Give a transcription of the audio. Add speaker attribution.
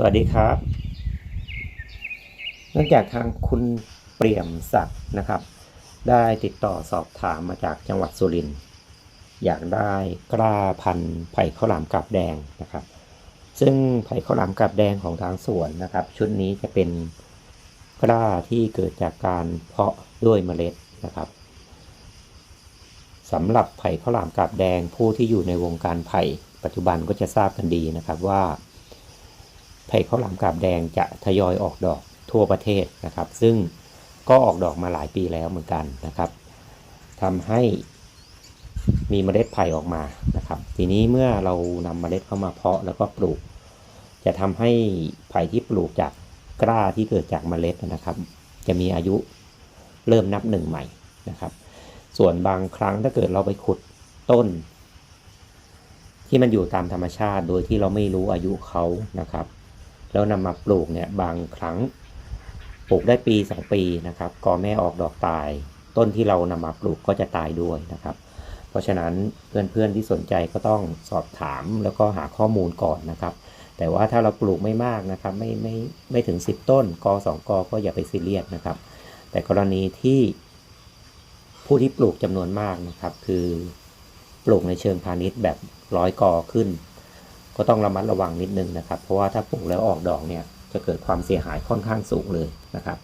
Speaker 1: สวัสดีครับ เนื่องจากทางคุณเปี่ยมศักดิ์นะครับ ได้ติดต่อสอบถามมาจากจังหวัดสุรินทร์อยากได้กล้าพันธุ์ไผ่ข้าวหลามกับแดงนะครับ ซึ่งไผ่ข้าวหลามกับแดงของทางสวนนะครับ ชุดนี้จะเป็นกล้าที่เกิดจากการเพาะด้วยเมล็ดนะครับสำหรับไผ่ข้าวหลามกับแดงผู้ที่อยู่ในวงการไผ่ปัจจุบันก็จะทราบกันดีนะครับว่า ไผ่ข้าวหลามกาบแดงจะทยอยออกดอกทั่วประเทศนะครับ ซึ่งก็ออกดอกมาหลายปีแล้วเหมือนกันนะครับทำให้มีเมล็ดไผ่ออกมานะครับ ทีนี้เมื่อเรานำเมล็ดเข้ามาเพาะแล้วก็ปลูก จะทำให้ไผ่ที่ปลูกจากกล้าที่เกิดจากเมล็ดนะครับ จะมีอายุเริ่มนับหนึ่งใหม่นะครับ ส่วนบางครั้งถ้าเกิดเราไปขุดต้น ที่มันอยู่ตามธรรมชาติโดยที่เราไม่รู้อายุเขานะครับ แล้วนำมาปลูกเนี่ยบางครั้งปลูกได้ปีสองปีนะครับกอแม่ออกดอกตาย ต้นที่เรานำมาปลูกก็จะตายด้วยนะครับ เพราะฉะนั้นเพื่อนๆที่สนใจก็ต้องสอบถามแล้วก็หาข้อมูลก่อนนะครับ แต่ว่าถ้าเราปลูกไม่มากนะครับ ไม่ไม่ไม่ถึง 10 ต้นกอสองกอก็อย่าไปซีเรียสนะครับ แต่กรณีที่ผู้ที่ปลูกจำนวนมากนะครับ คือปลูกในเชิงพาณิชย์แบบร้อยกอขึ้น ก็ต้องระมัดระวังนิดนึงนะครับ เพราะว่าถ้าปลูกแล้วออกดอกเนี่ยจะเกิดความเสียหายค่อนข้างสูงเลยนะครับ